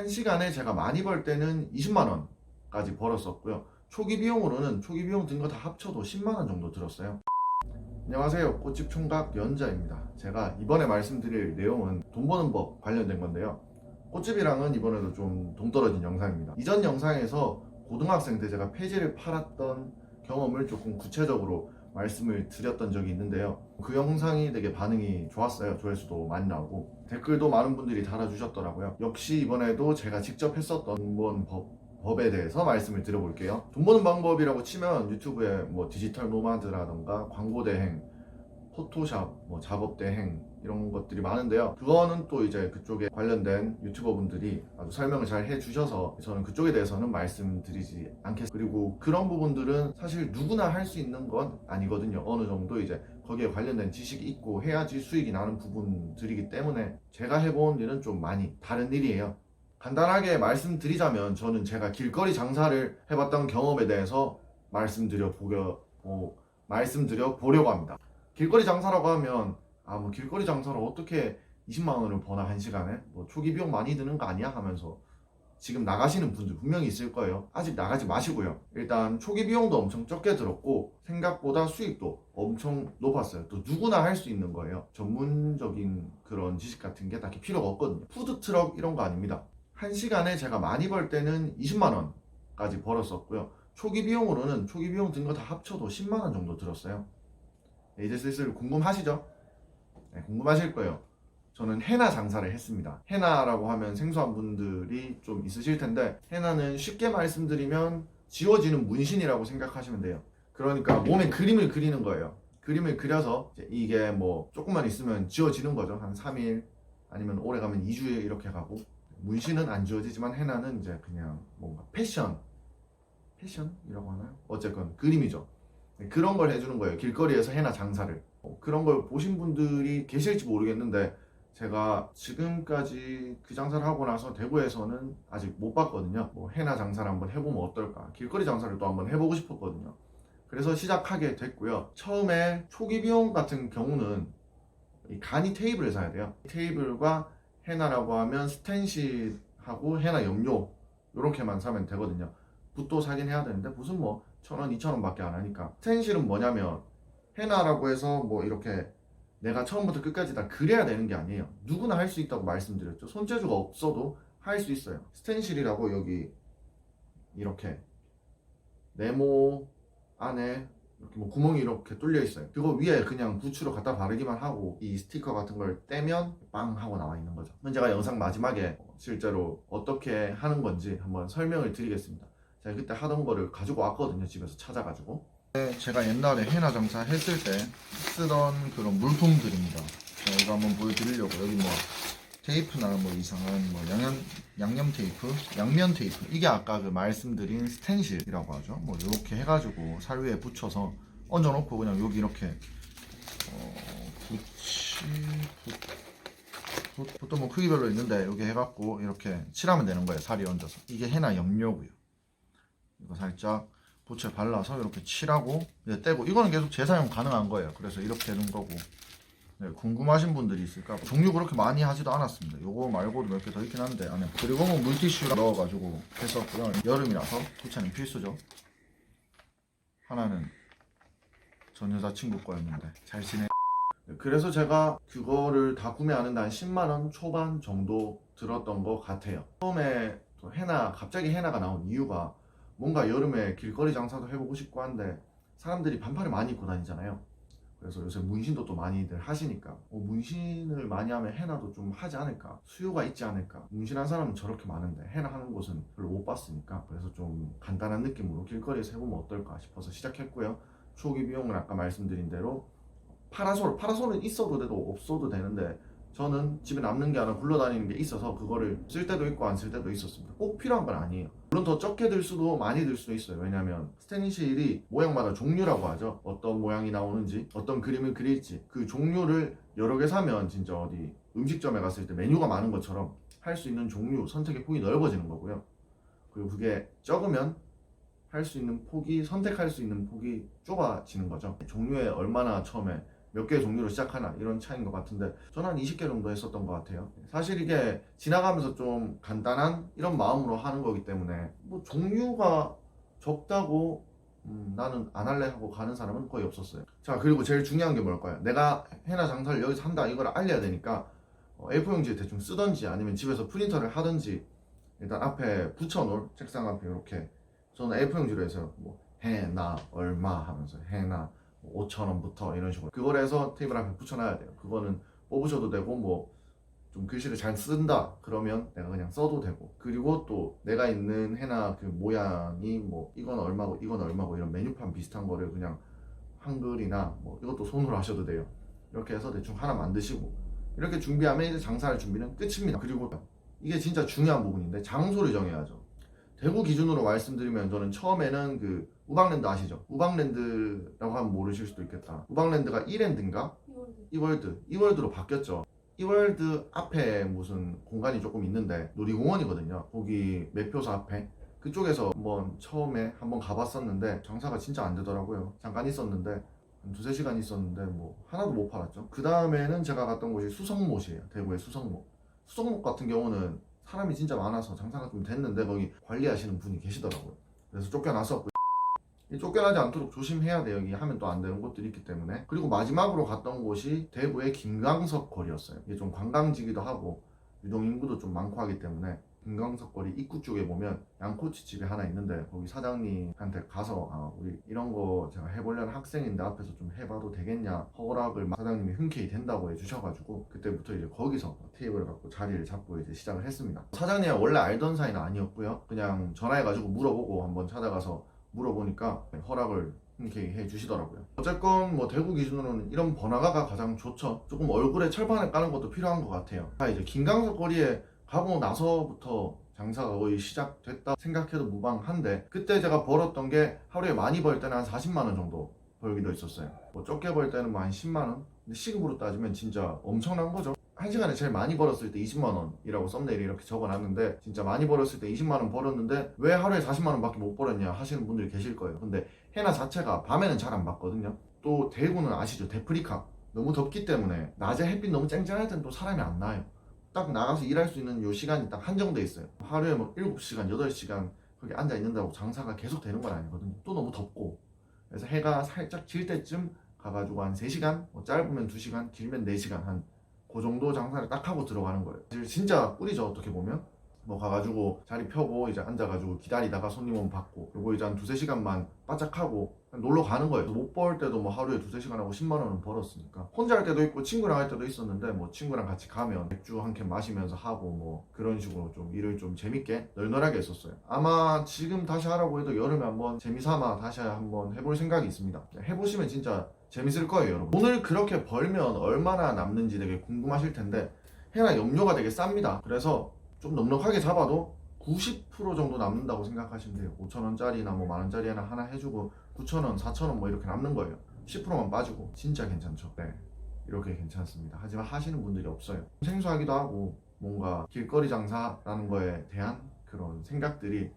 한 시간에 제가 많이 벌 때는 20만 원까지 벌었었고요. 초기 비용으로는 초기 비용 든 거 다 합쳐도 10만 원 정도 들었어요. 안녕하세요. 꽃집 총각 연자입니다. 제가 이번에 말씀드릴 내용은 돈 버는 법 관련된 건데요. 꽃집이랑은 이번에도 좀 동떨어진 영상입니다. 이전 영상에서 고등학생 때 제가 폐지를 팔았던 경험을 조금 구체적으로 말씀을 드렸던 적이 있는데요. 그 영상이 되게 반응이 좋았어요. 조회수도 많이 나오고 댓글도 많은 분들이 달아주셨더라고요. 역시 이번에도 제가 직접 했었던 돈 법, 법에 대해서 말씀을 드려볼게요. 돈 버는 방법이라고 치면 유튜브에 뭐 디지털 노마드라던가 광고 대행, 포토샵, 뭐 작업 대행 이런 것들이 많은데요. 그거는 또 이제 그쪽에 관련된 유튜버 분들이 아주 설명을 잘 해주셔서 저는 그쪽에 대해서는 말씀드리지 않겠습니다. 그리고 그런 부분들은 사실 누구나 할 수 있는 건 아니거든요. 어느 정도 이제 거기에 관련된 지식이 있고 해야지 수익이 나는 부분들이기 때문에 제가 해본 일은 좀 많이 다른 일이에요. 간단하게 말씀드리자면 저는 제가 길거리 장사를 해봤던 경험에 대해서 말씀드려 보려 어, 말씀드려 보려고 합니다. 길거리 장사라고 하면 아 뭐 길거리 장사로 어떻게 20만 원을 버나 한 시간에 뭐 초기 비용 많이 드는 거 아니야 하면서 지금 나가시는 분들 분명히 있을 거예요. 아직 나가지 마시고요. 일단 초기 비용도 엄청 적게 들었고 생각보다 수익도 엄청 높았어요. 또 누구나 할 수 있는 거예요. 전문적인 그런 지식 같은 게 딱히 필요가 없거든요. 푸드 트럭 이런 거 아닙니다. 한 시간에 제가 많이 벌 때는 20만 원까지 벌었었고요. 초기 비용으로는 초기 비용 든 거 다 합쳐도 10만 원 정도 들었어요. 네, 이제 슬슬 궁금하시죠? 네, 궁금하실 거예요. 저는 해나 장사를 했습니다. 해나라고 하면 생소한 분들이 좀 있으실 텐데 해나는 쉽게 말씀드리면 지워지는 문신이라고 생각하시면 돼요. 그러니까 몸에 그림을 그리는 거예요. 그림을 그려서 이게 뭐 조금만 있으면 지워지는 거죠. 한 3일 아니면 오래 가면 2주에 이렇게 가고 문신은 안 지워지지만 해나는 이제 그냥 뭔가 패션 패션이라고 하나요? 어쨌건 그림이죠. 네, 그런 걸 해주는 거예요. 길거리에서 해나 장사를. 어, 그런 걸 보신 분들이 계실지 모르겠는데 제가 지금까지 그 장사를 하고 나서 대구에서는 아직 못 봤거든요. 뭐 해나 장사를 한번 해보면 어떨까. 길거리 장사를 또 한번 해보고 싶었거든요. 그래서 시작하게 됐고요. 처음에 초기 비용 같은 경우는 이 간이 테이블을 사야 돼요. 테이블과 해나라고 하면 스텐실하고 해나 염료 이렇게만 사면 되거든요. 붓도 사긴 해야 되는데 붓은 뭐 천원, 이천 원 밖에 안 하니까 스텐실은 뭐냐면 해나라고 해서 뭐 이렇게 내가 처음부터 끝까지 다 그려야 되는 게 아니에요. 누구나 할 수 있다고 말씀드렸죠. 손재주가 없어도 할 수 있어요. 스텐실이라고 여기 이렇게 네모 안에 이렇게 뭐 구멍이 이렇게 뚫려 있어요. 그거 위에 그냥 부츠로 갖다 바르기만 하고 이 스티커 같은 걸 떼면 빵 하고 나와 있는 거죠. 그럼 제가 영상 마지막에 실제로 어떻게 하는 건지 한번 설명을 드리겠습니다. 제가 그때 하던 거를 가지고 왔거든요. 집에서 찾아가지고. 제가 옛날에 해나 장사 했을 때 쓰던 그런 물품들입니다. 자, 이거 한번 보여드리려고 여기 뭐 테이프나 뭐 이상한 뭐 양념 양념 테이프, 양면 테이프 이게 아까 그 말씀드린 스텐실이라고 하죠. 뭐 이렇게 해가지고 살 위에 붙여서 얹어놓고 그냥 여기 이렇게 어, 붙이 붙, 보통 뭐 크기별로 있는데 여기 해갖고 이렇게 칠하면 되는 거예요. 살이 얹어서 이게 해나 염료고요. 이거 살짝 붓에 발라서 이렇게 칠하고 이제 떼고 이거는 계속 재사용 가능한 거예요. 그래서 이렇게 되는 거고 네, 궁금하신 분들이 있을까 봐. 종류 그렇게 많이 하지도 않았습니다. 요거 말고도 몇 개 더 있긴 한데 안에 그리고 뭐 물티슈 넣어가지고 했었고요. 여름이라서 부채는 필수죠. 하나는 전 여자친구 거였는데 잘 지내. 네, 그래서 제가 그거를 다 구매하는데 한 10만 원 초반 정도 들었던 것 같아요. 처음에 또 해나 갑자기 해나가 나온 이유가 뭔가 여름에 길거리 장사도 해보고 싶고 한데 사람들이 반팔을 많이 입고 다니잖아요. 그래서 요새 문신도 또 많이들 하시니까 어, 문신을 많이 하면 해나도 좀 하지 않을까 수요가 있지 않을까 문신한 사람은 저렇게 많은데 해나 하는 곳은 별로 못 봤으니까 그래서 좀 간단한 느낌으로 길거리에서 해보면 어떨까 싶어서 시작했고요 초기 비용은 아까 말씀드린 대로 파라솔 파라솔은 있어도 돼도 없어도 되는데 저는 집에 남는 게 하나 굴러다니는 게 있어서 그거를 쓸 때도 있고 안 쓸 때도 있었습니다. 꼭 필요한 건 아니에요. 물론 더 적게 들 수도 많이 들 수도 있어요. 왜냐하면 스테인실이 모양마다 종류라고 하죠. 어떤 모양이 나오는지, 어떤 그림을 그릴지 그 종류를 여러 개 사면 진짜 어디 음식점에 갔을 때 메뉴가 많은 것처럼 할 수 있는 종류 선택의 폭이 넓어지는 거고요. 그리고 그게 적으면 할 수 있는 폭이 선택할 수 있는 폭이 좁아지는 거죠. 종류에 얼마나 처음에 몇 개의 종류로 시작하나 이런 차이인 것 같은데 저는 한 20개 정도 했었던 것 같아요. 사실 이게 지나가면서 좀 간단한 이런 마음으로 하는 거기 때문에 뭐 종류가 적다고 음, 나는 안 할래 하고 가는 사람은 거의 없었어요. 자 그리고 제일 중요한 게 뭘까요? 내가 해나 장사를 여기서 한다 이걸 알려야 되니까 어, A4용지에 대충 쓰던지 아니면 집에서 프린터를 하든지 일단 앞에 붙여놓을 책상 앞에 이렇게 저는 A4용지로 해서 뭐 해나 얼마 하면서 해나 5천 원부터 이런 식으로 그걸 해서 테이블 앞에 붙여놔야 돼요. 그거는 뽑으셔도 되고 뭐 좀 글씨를 잘 쓴다 그러면 내가 그냥 써도 되고 그리고 또 내가 있는 해나 그 모양이 뭐 이건 얼마고 이건 얼마고 이런 메뉴판 비슷한 거를 그냥 한글이나 뭐 이것도 손으로 하셔도 돼요. 이렇게 해서 대충 하나 만드시고 이렇게 준비하면 이제 장사할 준비는 끝입니다. 그리고 이게 진짜 중요한 부분인데 장소를 정해야죠. 대구 기준으로 말씀드리면 저는 처음에는 그 우방랜드 아시죠? 우방랜드라고 하면 모르실 수도 있겠다. 우방랜드가 이랜드인가? 이월드. 이월드로 바뀌었죠. 이월드 앞에 무슨 공간이 조금 있는데 놀이공원이거든요. 거기 매표소 앞에 그쪽에서 한번 처음에 한번 가봤었는데 장사가 진짜 안 되더라고요. 잠깐 있었는데 한 두세 시간 있었는데 뭐 하나도 못 팔았죠. 그 다음에는 제가 갔던 곳이 수성못이에요. 대구의 수성못. 수성못 같은 경우는 사람이 진짜 많아서 장사가 좀 됐는데 거기 관리하시는 분이 계시더라고요. 그래서 쫓겨났었고 이 쫓겨나지 않도록 조심해야 돼요. 여기 하면 또 안 되는 곳들이 있기 때문에. 그리고 마지막으로 갔던 곳이 대구의 김광석 거리였어요. 이게 좀 관광지기도 하고 유동 인구도 좀 많고 하기 때문에 김광석 거리 입구 쪽에 보면 양꼬치 집이 하나 있는데 거기 사장님한테 가서 아 우리 이런 거 제가 해보려는 학생인데 앞에서 좀 해봐도 되겠냐 허락을 사장님이 흔쾌히 된다고 해주셔가지고 그때부터 이제 거기서 테이블을 갖고 자리를 잡고 이제 시작을 했습니다. 사장님 원래 알던 사이는 아니었고요. 그냥 전화해가지고 물어보고 한번 찾아가서 물어보니까 허락을 흔쾌히 해주시더라고요. 어쨌건 뭐 대구 기준으로는 이런 번화가가 가장 좋죠. 조금 얼굴에 철판을 까는 것도 필요한 것 같아요. 아 이제 김강석 거리에 가고 나서부터 장사가 거의 시작됐다 생각해도 무방한데 그때 제가 벌었던 게 하루에 많이 벌 때는 한 40만 원 정도 벌기도 있었어요. 뭐 적게 벌 때는 뭐 한 10만 원. 근데 시급으로 따지면 진짜 엄청난 거죠. 한 시간에 제일 많이 벌었을 때 20만 원이라고 썸네일에 이렇게 적어놨는데 진짜 많이 벌었을 때 20만 원 벌었는데 왜 하루에 40만 원밖에 못 벌었냐 하시는 분들이 계실 거예요. 근데 해나 자체가 밤에는 잘안 받거든요. 또 대구는 아시죠? 데프리카 너무 덥기 때문에 낮에 햇빛 너무 쨍쨍할 땐 또 사람이 안 나요. 딱 나가서 일할 수 있는 요 시간이 딱 한정돼 있어요. 하루에 뭐 7시간, 8시간 거기 앉아 있는다고 장사가 계속 되는 건 아니거든요. 또 너무 덥고 그래서 해가 살짝 질 때쯤 가가지고 한 3시간, 뭐 짧으면 2시간, 길면 4시간 한 그 정도 장사를 딱 하고 들어가는 거예요. 진짜 꿀이죠 어떻게 보면. 뭐 가가지고 자리 펴고 이제 앉아가지고 기다리다가 손님 오면 받고 그리고 이제 한 두세 시간만 바짝하고 놀러 가는 거예요. 못 벌 때도 뭐 하루에 두세 시간 하고 10만 원은 벌었으니까 혼자 할 때도 있고 친구랑 할 때도 있었는데 뭐 친구랑 같이 가면 맥주 한 캔 마시면서 하고 뭐 그런 식으로 좀 일을 좀 재밌게 널널하게 했었어요. 아마 지금 다시 하라고 해도 여름에 한번 재미삼아 다시 한번 해볼 생각이 있습니다. 해보시면 진짜 재밌을 거예요, 여러분. 돈을 그렇게 벌면 얼마나 남는지 되게 궁금하실 텐데 해나 염료가 되게 쌉니다. 그래서 좀 넉넉하게 잡아도 90% 정도 남는다고 생각하시면 돼요. 5천원짜리나 뭐 만원짜리 하나 하나 해주고 9천원, 4천원 뭐 이렇게 남는 거예요. 10%만 빠지고 진짜 괜찮죠. 네. 이렇게 괜찮습니다. 하지만 하시는 분들이 없어요. 생소하기도 하고 뭔가 길거리 장사라는 거에 대한 그런 생각들이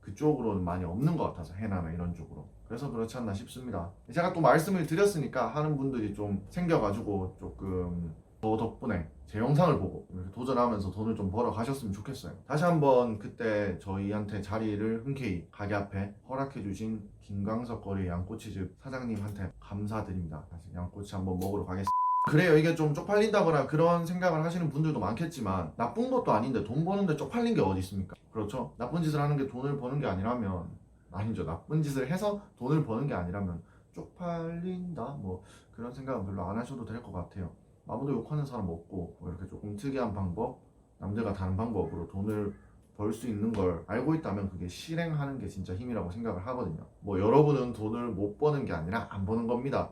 그쪽으로는 많이 없는 것 같아서 해나나 이런 쪽으로 그래서 그렇지 않나 싶습니다 제가 또 말씀을 드렸으니까 하는 분들이 좀 생겨가지고 조금 저 덕분에 제 영상을 보고 도전하면서 돈을 좀 벌어 가셨으면 좋겠어요. 다시 한번 그때 저희한테 자리를 흔쾌히 가게 앞에 허락해 주신 김광석 거리 양꼬치집 사장님한테 감사드립니다. 다시 양꼬치 한번 먹으러 가겠습니다. 그래요. 이게 좀 쪽팔린다거나 그런 생각을 하시는 분들도 많겠지만 나쁜 것도 아닌데 돈 버는데 쪽팔린 게 어디 있습니까? 그렇죠? 나쁜 짓을 하는 게 돈을 버는 게 아니라면 아니죠. 나쁜 짓을 해서 돈을 버는 게 아니라면 쪽팔린다? 뭐 그런 생각은 별로 안 하셔도 될 것 같아요 아무도 욕하는 사람 없고 뭐 이렇게 조금 특이한 방법 남들과 다른 방법으로 돈을 벌 수 있는 걸 알고 있다면 그게 실행하는 게 진짜 힘이라고 생각을 하거든요 뭐 여러분은 돈을 못 버는 게 아니라 안 버는 겁니다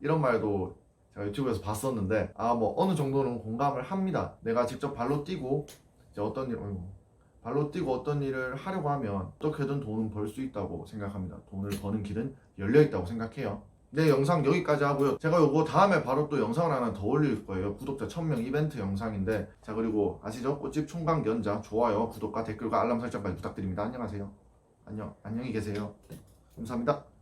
이런 말도 제가 유튜브에서 봤었는데 아 뭐 어느 정도는 공감을 합니다. 내가 직접 발로 뛰고 이제 어떤 일 어이구, 발로 뛰고 어떤 일을 하려고 하면 어떻게든 돈은 벌 수 있다고 생각합니다. 돈을 버는 길은 열려 있다고 생각해요. 네 영상 여기까지 하고요. 제가 요거 다음에 바로 또 영상을 하나 더 올릴 거예요. 구독자 1000명 이벤트 영상인데 자 그리고 아시죠? 꽃집 총각 연자 좋아요, 구독과 댓글과 알람 설정까지 부탁드립니다. 안녕하세요. 안녕 안녕히 계세요. 감사합니다.